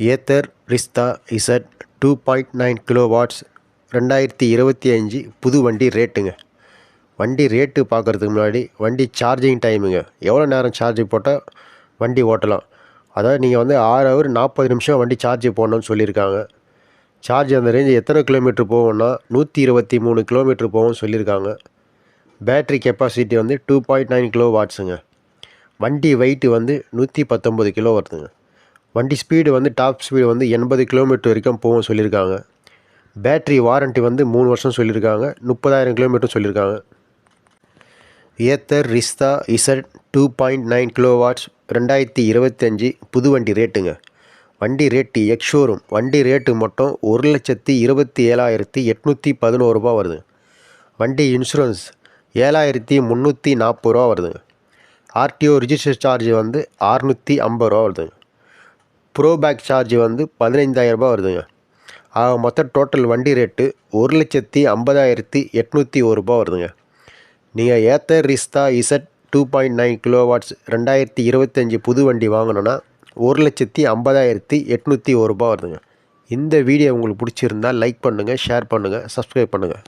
Ather Rizta Z two point nine kilo watts ரெண்டாயிரத்தி இருபத்தி அஞ்சு புது வண்டி ரேட்டுங்க. வண்டி ரேட்டு பார்க்குறதுக்கு முன்னாடி வண்டி சார்ஜிங் டைமுங்க எவ்வளோ நேரம் சார்ஜ் போட்டால் வண்டி ஓட்டலாம். அதாவது நீங்கள் வந்து ஆறு ஹவர் நாற்பது நிமிஷம் வண்டி சார்ஜ் போடணும்னு சொல்லியிருக்காங்க. சார்ஜ் அந்த ரேஞ்சு எத்தனை கிலோமீட்ரு போகும்னா நூற்றி இருபத்தி மூணு கிலோமீட்ரு போகும்னு சொல்லியிருக்காங்க. பேட்ரி கெப்பாசிட்டி வந்து டூ பாயிண்ட் நைன் கிலோ வாட்ஸுங்க வண்டி வெயிட்டு வந்து நூற்றி பத்தொம்பது கிலோ வருதுங்க. வண்டி ஸ்பீடு வந்து டாப் ஸ்பீடு வந்து எண்பது கிலோமீட்டர் வரைக்கும் போகும் சொல்லியிருக்காங்க. பேட்ரி வாரண்ட்டி வந்து மூணு வருஷம் சொல்லியிருக்காங்க. முப்பதாயிரம் கிலோமீட்டர் சொல்லியிருக்காங்க. Ather Rizta Z two point nine kilo watts ரெண்டாயிரத்தி இருபத்தஞ்சி புது வண்டி ரேட்டுங்க வண்டி ரேட்டு எக்ஷோரூம் வண்டி ரேட்டு மட்டும் ஒரு லட்சத்தி இருபத்தி ஏழாயிரத்தி எட்நூற்றி பதினோரு ரூபா வருது வண்டி இன்சூரன்ஸ் ஏழாயிரத்தி முந்நூற்றி நாற்பது ரூபா வருதுங்க. ஆர்டிஓ ரிஜிஸ்டர் சார்ஜ் வந்து அறுநூற்றி ஐம்பது ரூபா வருதுங்க. ப்ரோ பேக் சார்ஜ் வந்து பதினைந்தாயிரரூபா வருதுங்க. ஆக மொத்த டோட்டல் வண்டி ரேட்டு ஒரு லட்சத்தி ஐம்பதாயிரத்தி எட்நூற்றி ஒரு ரூபா வருதுங்க. நீங்கள் Ather Rizta Z two point nine kilo watts ரெண்டாயிரத்தி இருபத்தஞ்சி புது வண்டி வாங்கணுன்னா ஒரு லட்சத்தி ஐம்பதாயிரத்தி எட்நூற்றி ஒரு ரூபா வருதுங்க. இந்த வீடியோ உங்களுக்கு பிடிச்சிருந்தால் லைக் பண்ணுங்கள் ஷேர் பண்ணுங்கள் சப்ஸ்கிரைப் பண்ணுங்கள்